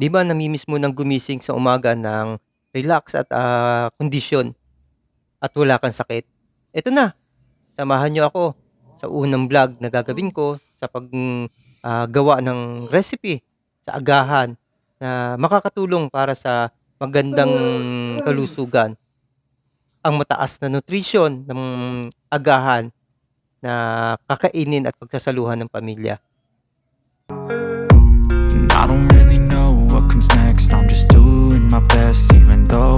'Di ba namimiss mo ng gumising sa umaga ng relax at, ah, kondisyon at wala kang sakit? Eto na, samahan niyo ako sa unang vlog na gagawin ko sa pag, hmm, ah, ng recipe sa agahan na makakatulong para sa magandang kalusugan. Ang mataas na nutrisyon ng agahan na kakainin at pagsasaluhan ng pamilya. My best, even though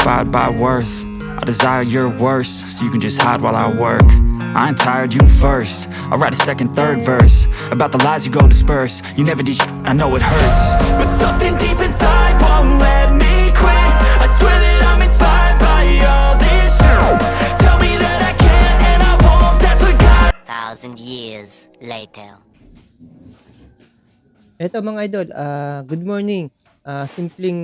inspired by worth. I desire your worst, so you can just hide while I work. I ain't tired, you first. I'll write a second, third verse about the lies you go disperse. You never did shit, I know it hurts. But something deep inside won't let me quit. I swear that I'm inspired by all this shit. Tell me that I can't and I won't. That's what God. thousand years later. Eto mga idol, ah, good morning. Ah, simpleng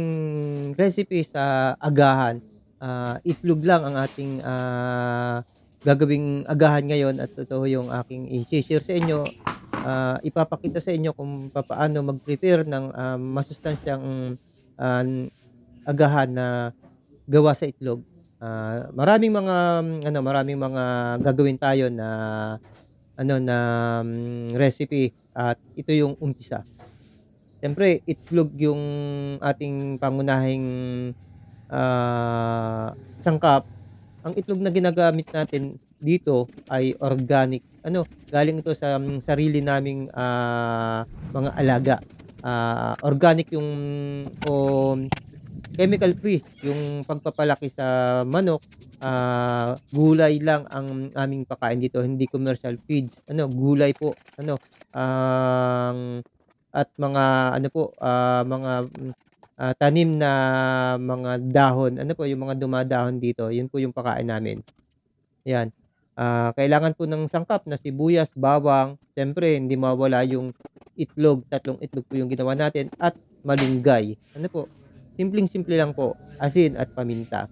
recipe sa agahan. Ah, itlog lang ang ating ah, gagawing agahan ngayon at ito yung aking i-share sa inyo. Ah, ipapakita sa inyo kung paano mag-prepare ng ah, masustansyang ah, agahan na gawa sa itlog. Ah, maraming mga ano, maraming mga gagawin tayo na ano na mm, recipe at ito yung umpisa. Siyempre, itlog yung ating pangunahing, ah, sangkap. Ang itlog na ginagamit natin dito ay organic. Ano, galing ito sa mm, sarili naming, ah, mga alaga. Ah, organic yung o chemical free yung pagpapalaki sa manok. Ah, gulay lang ang aming pakain dito, hindi commercial feeds. Ano, gulay po. Ano, ang at mga ano po, ah, mga, ah, tanim na mga dahon, ano po, yung mga dumadahon dito, yun po yung pakain namin. 'Yan. Ah, kailangan po ng sangkap na sibuyas, bawang, siyempre hindi mawawala yung itlog, tatlong itlog po yung ginawa natin at malunggay. Ano po, simpleng-simple lang po, asin at paminta.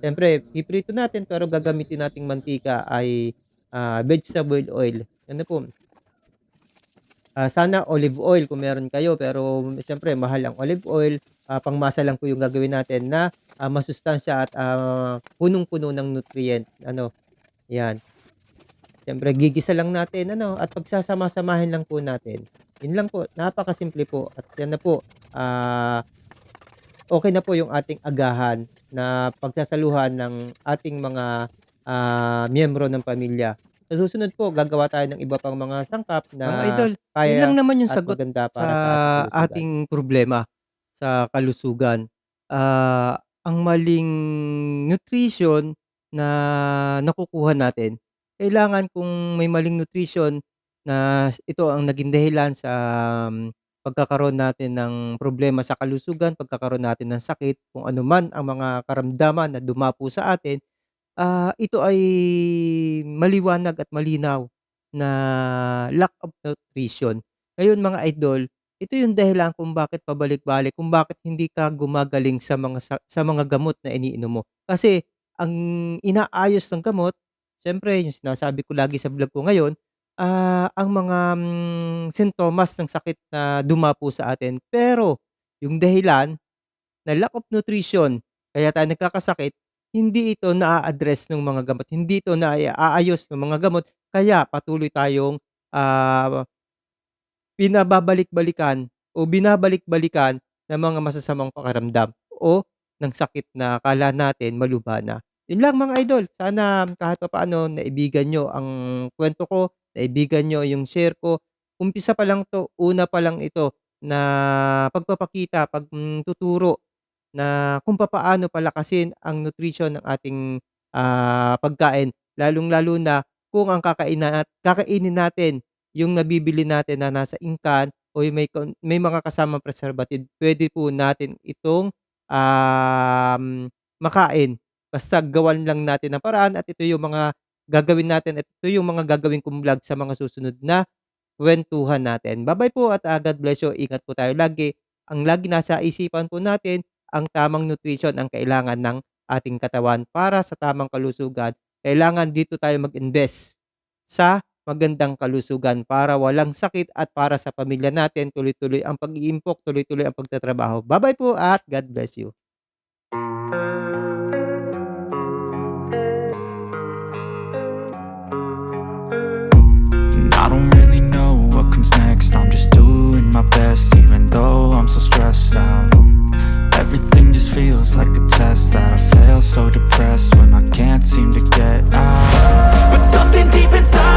Siyempre piprito natin pero gagamitin nating mantika ay, ah, vegetable oil. Ano po Ah, sana olive oil kung meron kayo pero siyempre mahal ang olive oil, ah, pangmasa lang po yung gagawin natin na, ah, masustansya at, ah, punong-puno ng nutrient ano, 'yan. Siyempre gigisa lang natin ano at pagsasama-samahin lang po natin. Yun lang po, napakasimple po at 'yan na po, ah, okey na po yung ating agahan na pagsasaluhan ng ating mga, ah, miyembro ng pamilya. Sa susunod po gagawa tayo ng iba pang mga sangkap na Mga idol, yun kaya lang naman yung at sagot maganda sa para sa ating kalusugan. ating problema sa kalusugan. Ah, ang maling nutrition na nakukuha natin, kailangan kung may maling nutrition na ito ang naging dahilan sa, um, pagkakaroon natin ng problema sa kalusugan, pagkakaroon natin ng sakit, kung ano man ang mga karamdaman na dumapo sa atin, ah, ito ay maliwanag at malinaw na lack of nutrition. Ngayon mga idol, ito yung dahilan kung bakit pabalik-balik, kung bakit hindi ka gumagaling sa mga sa sa mga gamot na iniinom mo. Kasi ang inaayos ng gamot, siyempre yung sinasabi ko lagi sa vlog ko ngayon, ah, ang mga, hmm, sintomas ng sakit na dumapo sa atin. Pero yung dahilan na lack of nutrition, kaya tayo nagkakasakit, hindi ito naa-address nung mga gamot, hindi ito naiaayos ng mga gamot, kaya patuloy tayong, ah, pinababalik-balikan o binabalik-balikan ng mga masasamang pakiramdam o ng sakit na akala natin malubha na. Yun lang mga idol, sana kahit papaano naibigan niyo ang kuwento ko, naibigan niyo yung share ko umpisa pa lang 'to, una pa lang ito na pagpapakita, pagtuturo na kung papaano palakasin ang nutrition ng ating, ah, pagkain. Lalong-lalo na kung ang kakaina kakainin natin yung nabibili natin na nasa ingkan o may may mga kasamang preservative, puwede po natin itong, um, makain. Basta gawan lang natin ng paraan at ito yung mga gagawin natin at ito yung mga gagawin kong vlog sa mga susunod na kuwentuhan natin. Ba-bye po at, ah, God bless you. Ingat po tayo lagi. Ang lagi nasa isipan po natin ang tamang nutrition ang kailangan ng ating katawan para sa tamang kalusugan. Kailangan dito tayo mag-invest sa magandang kalusugan para walang sakit at para sa pamilya natin tuloy-tuloy ang pag-iimpok, tuloy-tuloy ang pagtatrabaho. Ba-bye po at God bless you. Feels like a test that I fail, so depressed when I can't seem to get out. But something deep inside.